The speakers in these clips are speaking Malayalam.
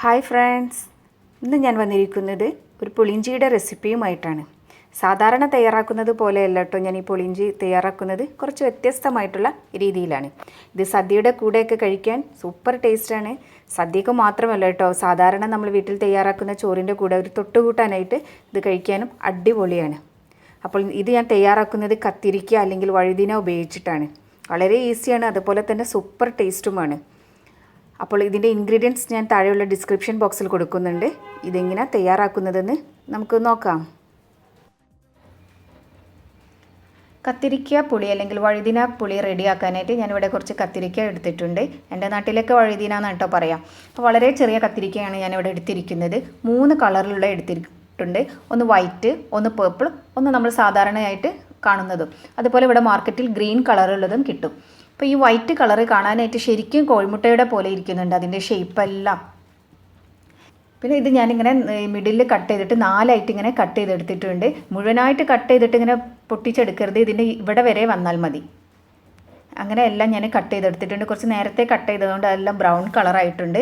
Hi friends. ഇന്ന് ഞാൻ വന്നിരിക്കുന്നത് ഒരു പുളിഞ്ചിയുടെ റെസിപ്പിയുമായിട്ടാണ്. സാധാരണ തയ്യാറാക്കുന്നത് പോലെയല്ല കേട്ടോ ഞാൻ ഈ പുളിഞ്ചി തയ്യാറാക്കുന്നത്. കുറച്ച് വ്യത്യസ്തമായിട്ടുള്ള രീതിയിലാണ്. ഇത് സദ്യയുടെ കൂടെയൊക്കെ കഴിക്കാൻ സൂപ്പർ ടേസ്റ്റാണ്. സദ്യക്ക് മാത്രമല്ല കേട്ടോ സാധാരണ നമ്മൾ വീട്ടിൽ തയ്യാറാക്കുന്ന ചോറിന്റെ കൂടെ ഒരു തൊട്ടുകൂട്ടാനായിട്ട് ഇത് കഴിക്കാനും അടിപൊളിയാണ്. അപ്പോൾ ഇത് ഞാൻ തയ്യാറാക്കുന്നത് കത്തിരിക്ക അല്ലെങ്കിൽ വഴുതിന ഉപയോഗിച്ചിട്ടാണ്. വളരെ ഈസിയാണ് അതുപോലെ തന്നെ സൂപ്പർ ടേസ്റ്റുമാണ്. അപ്പോൾ ഇതിന്റെ ഇൻഗ്രീഡിയൻസ് ഞാൻ താഴെയുള്ള ഡിസ്ക്രിപ്ഷൻ ബോക്സിൽ കൊടുക്കുന്നുണ്ട്. ഇതെങ്ങനെ തയ്യാറാക്കുന്നതെന്ന് നമുക്ക് നോക്കാം. കത്തിരിക്ക പുളി അല്ലെങ്കിൽ വഴുതിന പുളി റെഡിയാക്കാനായിട്ട് ഞാനിവിടെ കുറച്ച് കത്തിരിക്ക എടുത്തിട്ടുണ്ട്. എന്റെ നാട്ടിലൊക്കെ വഴുതിന എന്നാണ് കേട്ടോ പറയാം. അപ്പോൾ വളരെ ചെറിയ കത്തിരിക്കയാണ് ഞാനിവിടെ എടുത്തിരിക്കുന്നത്. മൂന്ന് കളറിലുള്ള എടുത്തിട്ടുണ്ട്. ഒന്ന് വൈറ്റ് ഒന്ന് പേർപ്പിൾ ഒന്ന് നമ്മൾ സാധാരണയായിട്ട് കാണുന്നതും. അതുപോലെ ഇവിടെ മാർക്കറ്റിൽ ഗ്രീൻ കളറുള്ളതും കിട്ടും. അപ്പോൾ ഈ വൈറ്റ് കളർ കാണാനായിട്ട് ശരിക്കും കോഴിമുട്ടയുടെ പോലെ ഇരിക്കുന്നുണ്ട് അതിന്റെ ഷേപ്പെല്ലാം പിന്നെ ഇത് ഞാനിങ്ങനെ മിഡിലിൽ കട്ട് ചെയ്തിട്ട് നാലായിട്ട് ഇങ്ങനെ കട്ട് ചെയ്തെടുത്തിട്ടുണ്ട്. മുഴുവനായിട്ട് കട്ട് ചെയ്തിട്ട് ഇങ്ങനെ പൊട്ടിച്ചെടുക്കരുത് ഇതിന്റെ ഇവിടെ വരെ വന്നാൽ മതി. അങ്ങനെ എല്ലാം ഞാൻ കട്ട് ചെയ്തെടുത്തിട്ടുണ്ട്. കുറച്ച് നേരത്തെ കട്ട് ചെയ്തതുകൊണ്ട് അതെല്ലാം ബ്രൗൺ കളറായിട്ടുണ്ട്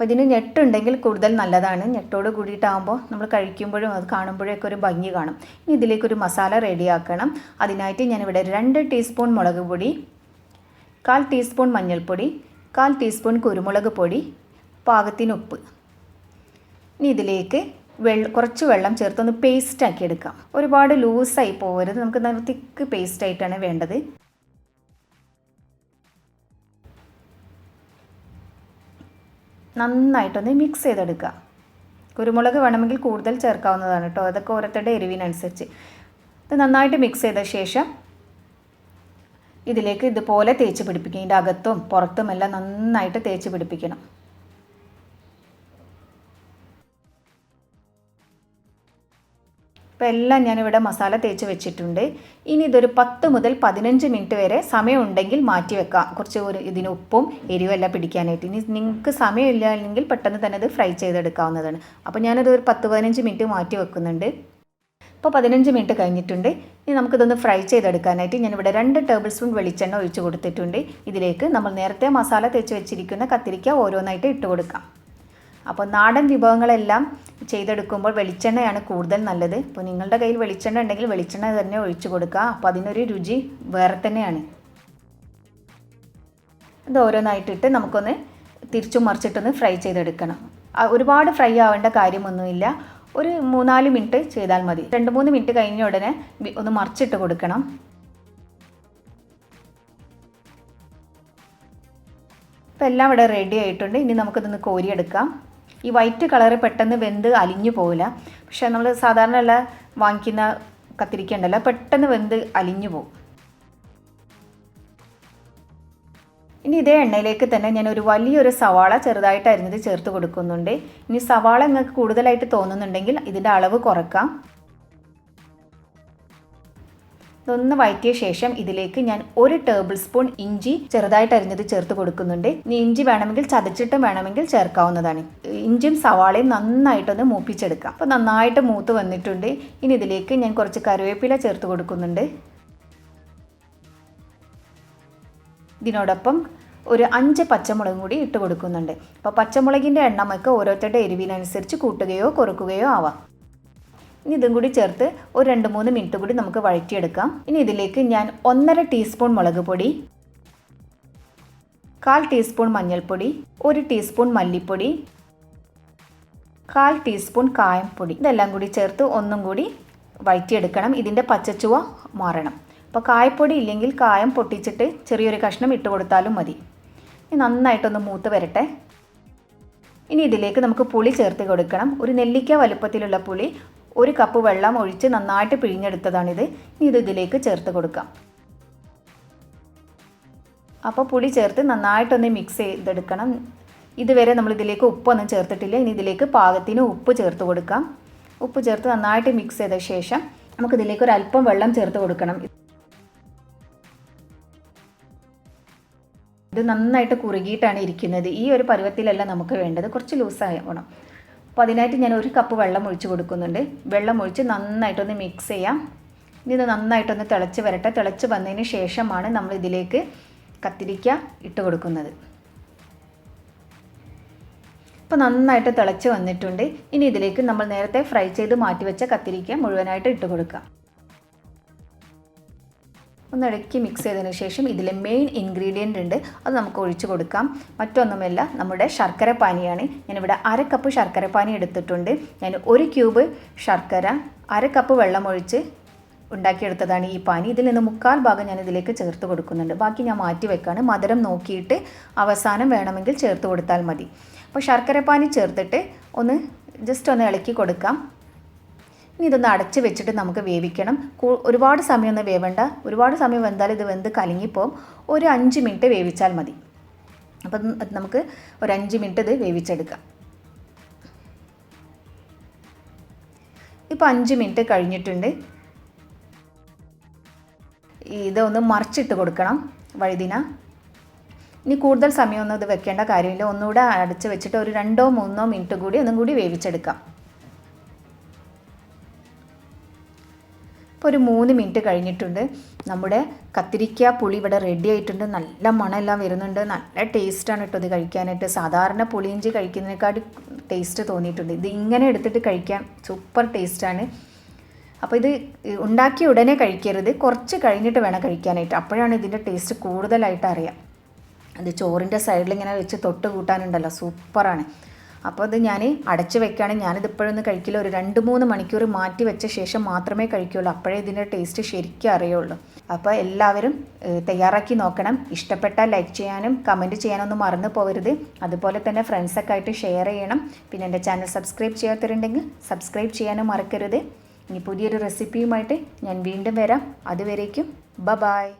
അപ്പോൾ ഇതിന് ഞെട്ടുണ്ടെങ്കിൽ കൂടുതൽ നല്ലതാണ്. ഞെട്ടോട് കൂടിയിട്ടാകുമ്പോൾ നമ്മൾ കഴിക്കുമ്പോഴും അത് കാണുമ്പോഴൊക്കെ ഒരു ഭംഗി കാണും. ഇനി ഇതിലേക്കൊരു മസാല റെഡിയാക്കണം അതിനായിട്ട് ഞാനിവിടെ രണ്ട് ടീസ്പൂൺ മുളക് പൊടി കാൽ ടീസ്പൂൺ മഞ്ഞൾപ്പൊടി കാൽ ടീസ്പൂൺ കുരുമുളക് പൊടി പാകത്തിന് ഉപ്പ്. ഇനി ഇതിലേക്ക് വെള്ള കുറച്ച് വെള്ളം ചേർത്തൊന്ന് പേസ്റ്റ് ആക്കി എടുക്കാം ഒരുപാട് ലൂസായി പോകരുത് നമുക്ക് നല്ല തിക്ക് പേസ്റ്റ് ആയിട്ടാണ് വേണ്ടത്. നന്നായിട്ടൊന്ന് മിക്സ് ചെയ്തെടുക്കുക. കുരുമുളക് വേണമെങ്കിൽ കൂടുതൽ ചേർക്കാവുന്നതാണ് കേട്ടോ. അതൊക്കെ ഓരോരുത്തരുടെ എരിവിനനുസരിച്ച്. ഇത് നന്നായിട്ട് മിക്സ് ചെയ്ത ശേഷം ഇതിലേക്ക് ഇതുപോലെ തേച്ച് പിടിപ്പിക്കും ഇതിന്റെ അകത്തും പുറത്തുമെല്ലാം നന്നായിട്ട് തേച്ച് പിടിപ്പിക്കണം. ഇപ്പോൾ എല്ലാം ഞാനിവിടെ മസാല തേച്ച് വെച്ചിട്ടുണ്ട്. ഇനി ഇതൊരു പത്ത് മുതൽ പതിനഞ്ച് മിനിറ്റ് വരെ സമയമുണ്ടെങ്കിൽ മാറ്റി വെക്കാം. കുറച്ച് ഒരു ഇതിന് ഉപ്പും എരിവെല്ലാം പിടിക്കാനായിട്ട്. ഇനി നിങ്ങൾക്ക് സമയമില്ല അല്ലെങ്കിൽ പെട്ടെന്ന് തന്നെ ഇത് ഫ്രൈ ചെയ്തെടുക്കാവുന്നതാണ്. അപ്പോൾ ഞാനത് ഒരു പത്ത് പതിനഞ്ച് മിനിറ്റ് മാറ്റി വെക്കുന്നുണ്ട്. ഇപ്പോൾ പതിനഞ്ച് മിനിറ്റ് കഴിഞ്ഞിട്ടുണ്ട്. ഇനി നമുക്കിതൊന്ന് ഫ്രൈ ചെയ്തെടുക്കാനായിട്ട് ഞാനിവിടെ രണ്ട് ടേബിൾ സ്പൂൺ വെളിച്ചെണ്ണ ഒഴിച്ച് കൊടുത്തിട്ടുണ്ട്. ഇതിലേക്ക് നമ്മൾ നേരത്തെ മസാല തേച്ച് വെച്ചിരിക്കുന്ന കത്തിരിക്ക ഓരോന്നായിട്ട് ഇട്ട് കൊടുക്കാം. അപ്പോൾ നാടൻ വിഭവങ്ങളെല്ലാം ചെയ്തെടുക്കുമ്പോൾ വെളിച്ചെണ്ണയാണ് കൂടുതൽ നല്ലത്. ഇപ്പോൾ നിങ്ങളുടെ കയ്യിൽ വെളിച്ചെണ്ണ ഉണ്ടെങ്കിൽ വെളിച്ചെണ്ണ തന്നെ ഒഴിച്ചു കൊടുക്കുക. അപ്പോൾ അതിനൊരു രുചി വേറെ തന്നെയാണ്. ഇത് ഓരോന്നായിട്ടിട്ട് നമുക്കൊന്ന് തിരിച്ചും മറിച്ചിട്ടൊന്ന് ഫ്രൈ ചെയ്തെടുക്കണം. ഒരുപാട് ഫ്രൈ ആവേണ്ട കാര്യമൊന്നുമില്ല. ഒരു മൂന്നാൽ മിനിറ്റ് ചെയ്താൽ മതി. രണ്ട് മൂന്ന് മിനിറ്റ് കഴിഞ്ഞ ഉടനെ ഒന്ന് മറിച്ചിട്ട് കൊടുക്കണം. ഇപ്പം എല്ലാം ഇവിടെ റെഡി ആയിട്ടുണ്ട്. ഇനി നമുക്കിതൊന്ന് കോരിയെടുക്കാം. ഈ വൈറ്റ് കളറ് പെട്ടെന്ന് വെന്ത് അലിഞ്ഞു പോവില്ല. പക്ഷെ നമ്മൾ സാധാരണ ഉള്ള വാങ്ങിക്കുന്ന കത്തിരിക്ക ഉണ്ടല്ലോ പെട്ടെന്ന് വെന്ത് അലിഞ്ഞു പോകും ഇനി ഇതേ എണ്ണയിലേക്ക് തന്നെ ഞാൻ ഒരു വലിയൊരു സവാള ചെറുതായിട്ട് അരിഞ്ഞത് ചേർത്ത് കൊടുക്കുന്നുണ്ട്. ഇനി സവാള നിങ്ങൾക്ക് കൂടുതലായിട്ട് തോന്നുന്നുണ്ടെങ്കിൽ ഇതിന്റെ അളവ് കുറക്കാം. ഇതൊന്ന് വഴറ്റിയ ശേഷം ഇതിലേക്ക് ഞാൻ ഒരു ടേബിൾ സ്പൂൺ ഇഞ്ചി ചെറുതായിട്ട് അരിഞ്ഞത് ചേർത്ത് കൊടുക്കുന്നുണ്ട്. ഇനി ഇഞ്ചി വേണമെങ്കിൽ ചതച്ചിട്ടും വേണമെങ്കിൽ ചേർക്കാവുന്നതാണ്. ഇഞ്ചിയും സവാളയും നന്നായിട്ടൊന്ന് മൂപ്പിച്ചെടുക്കാം. അപ്പോൾ നന്നായിട്ട് മൂത്ത് വന്നിട്ടുണ്ട്. ഇനി ഇതിലേക്ക് ഞാൻ കുറച്ച് കറിവേപ്പില ചേർത്ത് കൊടുക്കുന്നുണ്ട്. ഇതിനോടൊപ്പം ഒരു അഞ്ച് പച്ചമുളകും കൂടി ഇട്ട് കൊടുക്കുന്നുണ്ട്. അപ്പോൾ പച്ചമുളകിന്റെ എണ്ണമൊക്കെ ഓരോരുത്തരുടെ എരിവിനനുസരിച്ച് കൂട്ടുകയോ കുറക്കുകയോ ആവാം. ഇനി ഇതും കൂടി ചേർത്ത് ഒരു രണ്ട് മൂന്ന് മിനിറ്റ് കൂടി നമുക്ക് വഴറ്റിയെടുക്കാം. ഇനി ഇതിലേക്ക് ഞാൻ ഒന്നര ടീസ്പൂൺ മുളക് പൊടി കാൽ ടീസ്പൂൺ മഞ്ഞൾപ്പൊടി ഒരു ടീസ്പൂൺ മല്ലിപ്പൊടി കാൽ ടീസ്പൂൺ കായംപ്പൊടി ഇതെല്ലാം കൂടി ചേർത്ത് ഒന്നും കൂടി വഴറ്റിയെടുക്കണം. ഇതിന്റെ പച്ചച്ചുവ മാറണം. അപ്പോൾ കായപ്പൊടി ഇല്ലെങ്കിൽ കായം പൊട്ടിച്ചിട്ട് ചെറിയൊരു കഷ്ണം ഇട്ട് കൊടുത്താലും മതി. ഇനി നന്നായിട്ടൊന്ന് മൂത്ത് വരട്ടെ. ഇനി ഇതിലേക്ക് നമുക്ക് പുളി ചേർത്ത് കൊടുക്കണം. ഒരു നെല്ലിക്ക വലുപ്പത്തിലുള്ള പുളി ഒരു കപ്പ് വെള്ളം ഒഴിച്ച് നന്നായിട്ട് പിഴിഞ്ഞെടുത്തതാണിത്. ഇനി ഇത് ഇതിലേക്ക് ചേർത്ത് കൊടുക്കാം. അപ്പോൾ പുളി ചേർത്ത് നന്നായിട്ടൊന്ന് മിക്സ് ചെയ്തെടുക്കണം. ഇതുവരെ നമ്മൾ ഇതിലേക്ക് ഉപ്പൊന്നും ചേർത്തിട്ടില്ല. ഇനി ഇതിലേക്ക് പാകത്തിന് ഉപ്പ് ചേർത്ത് കൊടുക്കാം. ഉപ്പ് ചേർത്ത് നന്നായിട്ട് മിക്സ് ചെയ്ത ശേഷം നമുക്ക് ഇതിലേക്ക് ഒരു അല്പം വെള്ളം ചേർത്ത് കൊടുക്കണം. ഇത് നന്നായിട്ട് കുറുകിയിട്ടാണ് ഇരിക്കുന്നത്. ഈ ഒരു പരുവത്തിലല്ല നമുക്ക് വേണ്ടത്. കുറച്ച് ലൂസാകണം അപ്പോൾ അതിനായിട്ട് ഞാൻ ഒരു കപ്പ് വെള്ളം ഒഴിച്ച് കൊടുക്കുന്നുണ്ട്. വെള്ളം ഒഴിച്ച് നന്നായിട്ടൊന്ന് മിക്സ് ചെയ്യാം. ഇനി ഇത് നന്നായിട്ടൊന്ന് തിളച്ച് വരട്ടെ. തിളച്ച് വന്നതിന് ശേഷമാണ് നമ്മൾ ഇതിലേക്ക് കത്തിരിക്ക ഇട്ട് കൊടുക്കുന്നത്. ഇപ്പോൾ നന്നായിട്ട് തിളച്ച് വന്നിട്ടുണ്ട്. ഇനി ഇതിലേക്ക് നമ്മൾ നേരത്തെ ഫ്രൈ ചെയ്ത് മാറ്റി വെച്ച കത്തിരിക്ക മുഴുവനായിട്ട് ഇട്ട് കൊടുക്കാം. ഒന്ന് ഇടയ്ക്ക് മിക്സ് ചെയ്തതിന് ശേഷം ഇതിലെ മെയിൻ ഇൻഗ്രീഡിയന്റ് ഉണ്ട്. അത് നമുക്ക് ഒഴിച്ചു കൊടുക്കാം. മറ്റൊന്നുമല്ല നമ്മുടെ ശർക്കര പാനിയാണ്. ഞാനിവിടെ അര കപ്പ് ശർക്കര പാനി എടുത്തിട്ടുണ്ട്. ഞാൻ ഒരു ക്യൂബ് ശർക്കര അര കപ്പ് വെള്ളം ഒഴിച്ച് ഉണ്ടാക്കിയെടുത്തതാണ് ഈ പാനി. ഇതിൽ നിന്ന് മുക്കാൽ ഭാഗം ഞാൻ ഇതിലേക്ക് ചേർത്ത് കൊടുക്കുന്നുണ്ട്. ബാക്കി ഞാൻ മാറ്റി വെക്കാണ്. മധുരം നോക്കിയിട്ട് അവസാനം വേണമെങ്കിൽ ചേർത്ത് കൊടുത്താൽ മതി. അപ്പോൾ ശർക്കര പാനി ചേർത്തിട്ട് ഒന്ന് ജസ്റ്റ് ഒന്ന് ഇളക്കി കൊടുക്കാം. ഇനി ഇതൊന്ന് അടച്ച് വെച്ചിട്ട് നമുക്ക് വേവിക്കണം. ഒരുപാട് സമയമൊന്നും വേവണ്ട. ഒരുപാട് സമയം വെന്താൽ ഇത് വെന്ത് കലങ്ങിപ്പോവും. ഒരു അഞ്ച് മിനിറ്റ് വേവിച്ചാൽ മതി. അപ്പം നമുക്ക് ഒരു അഞ്ച് മിനിറ്റ് ഇത് വേവിച്ചെടുക്കാം. ഇപ്പോൾ അഞ്ച് മിനിറ്റ് കഴിഞ്ഞിട്ടുണ്ട്. ഇതൊന്ന് മറിച്ചിട്ട് കൊടുക്കണം വഴുതിന. ഇനി കൂടുതൽ സമയമൊന്നും ഇത് വെക്കേണ്ട കാര്യമില്ല. ഒന്നുകൂടെ അടച്ച് വെച്ചിട്ട് ഒരു രണ്ടോ മൂന്നോ മിനിറ്റ് കൂടി ഒന്നും കൂടി വേവിച്ചെടുക്കാം. ഇപ്പോൾ ഒരു മൂന്ന് മിനിറ്റ് കഴിഞ്ഞിട്ടുണ്ട്. നമ്മുടെ കത്തിരിക്ക പുളി ഇവിടെ റെഡി ആയിട്ടുണ്ട്. നല്ല മണമെല്ലാം വരുന്നുണ്ട്. നല്ല ടേസ്റ്റാണ് കേട്ടോ ഇത് കഴിക്കാനായിട്ട്. സാധാരണ പുളിയിഞ്ചി കഴിക്കുന്നതിനേക്കാട്ടി ടേസ്റ്റ് തോന്നിയിട്ടുണ്ട്. ഇത് ഇങ്ങനെ എടുത്തിട്ട് കഴിക്കാൻ സൂപ്പർ ടേസ്റ്റാണ് അപ്പോൾ ഇത് ഉണ്ടാക്കിയ ഉടനെ കഴിക്കരുത്. കുറച്ച് കഴിഞ്ഞിട്ട് വേണം കഴിക്കാനായിട്ട്. അപ്പോഴാണ് ഇതിന്റെ ടേസ്റ്റ് കൂടുതലായിട്ട് അറിയാം. അത് ചോറിന്റെ സൈഡിൽ ഇങ്ങനെ വെച്ച് തൊട്ട് കൂട്ടാനുണ്ടല്ലോ. സൂപ്പറാണ് അപ്പോൾ അത് ഞാൻ അടച്ച് വെക്കുകയാണ്. ഞാനിത് ഇപ്പോഴൊന്നും കഴിക്കില്ല. ഒരു രണ്ട് മൂന്ന് മണിക്കൂർ മാറ്റി വെച്ച ശേഷം മാത്രമേ കഴിക്കുകയുള്ളൂ അപ്പോഴേ ഇതിന്റെ ടേസ്റ്റ് ശരിക്കും അറിയുള്ളൂ. അപ്പോൾ എല്ലാവരും തയ്യാറാക്കി നോക്കണം. ഇഷ്ടപ്പെട്ടാൽ ലൈക്ക് ചെയ്യാനും കമന്റ് ചെയ്യാനൊന്നും മറന്നു പോകരുത്. അതുപോലെ തന്നെ ഫ്രണ്ട്സൊക്കെ ആയിട്ട് ഷെയർ ചെയ്യണം. പിന്നെ എന്റെ ചാനൽ സബ്സ്ക്രൈബ് ചെയ്യാത്തവരുണ്ടെങ്കിൽ സബ്സ്ക്രൈബ് ചെയ്യാനും മറക്കരുത്. ഇനി പുതിയൊരു റെസിപ്പിയുമായിട്ട് ഞാൻ വീണ്ടും വരാം. അതുവരേക്കും ബ ബായ്